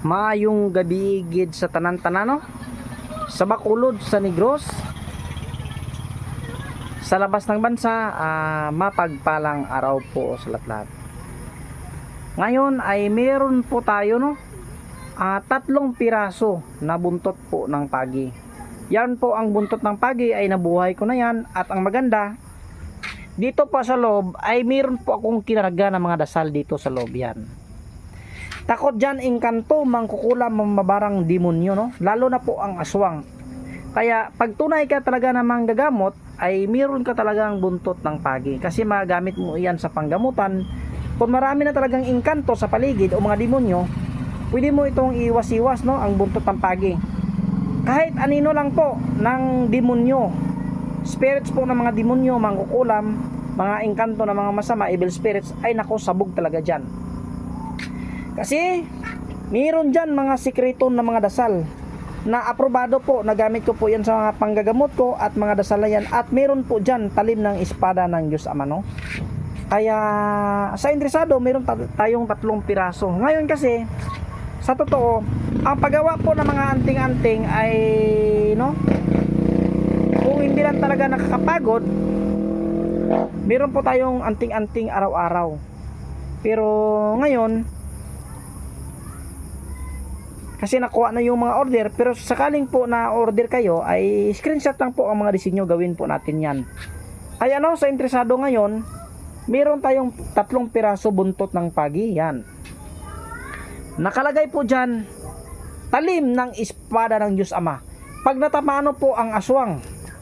Maayong gabi gid sa tanan-tanan no? Sa Bacolod, sa Negros. Sa labas ng bansa, ah, mapagpalang araw po sa lahat-lahat. Ngayon ay meron po tayo no? Ah, tatlong piraso na buntot po ng pagi. Yan po ang buntot ng pagi ay nabuhay ko na yan at ang maganda dito pa sa loob ay meron po akong kinarga ng mga dasal dito sa loob yan. Takot dyan engkanto, mangkukulam, mamabarang demonyo, no? Lalo na po ang aswang. Kaya pag tunay ka talaga na manggagamot, ay meron ka talagang buntot ng pagi. Kasi magamit mo iyan sa panggamutan. Kung marami na talagang engkanto sa paligid o mga demonyo, pwede mo itong iwas-iwas, no? Ang buntot ng pagi. Kahit anino lang po ng demonyo, spirits po ng mga demonyo, mangkukulam, mga engkanto ng mga masama, evil spirits, ay nako, sabog talaga dyan. Kasi, mayroon dyan mga sikreto na mga dasal na aprobado po, nagamit ko po yan sa mga panggagamot ko at mga dasal na yan. At meron po dyan talim ng espada ng Diyos Ama, no? Kaya, sa interesado, meron ta- tayong tatlong piraso. Ngayon kasi, sa totoo, ang paggawa po ng mga anting-anting ay, no? Kung hindi lang talaga nakakapagod, meron po tayong anting-anting araw-araw. Pero ngayon, kasi nakuha na yung mga order, pero sakaling po na order kayo, ay screenshot lang po ang mga disenyo, gawin po natin yan. Ay ano, sa interesado ngayon, meron tayong tatlong piraso buntot ng pagi, yan. Nakalagay po dyan, talim ng espada ng Diyos Ama. Pag natamano po ang aswang,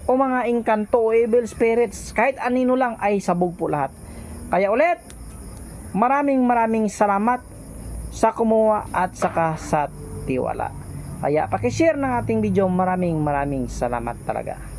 o mga engkanto o evil spirits, kahit anino lang ay sabog po lahat. Kaya ulit, maraming maraming salamat sa kumuha at saka sa tiwala. Kaya pakishare ng ating video, maraming maraming salamat talaga.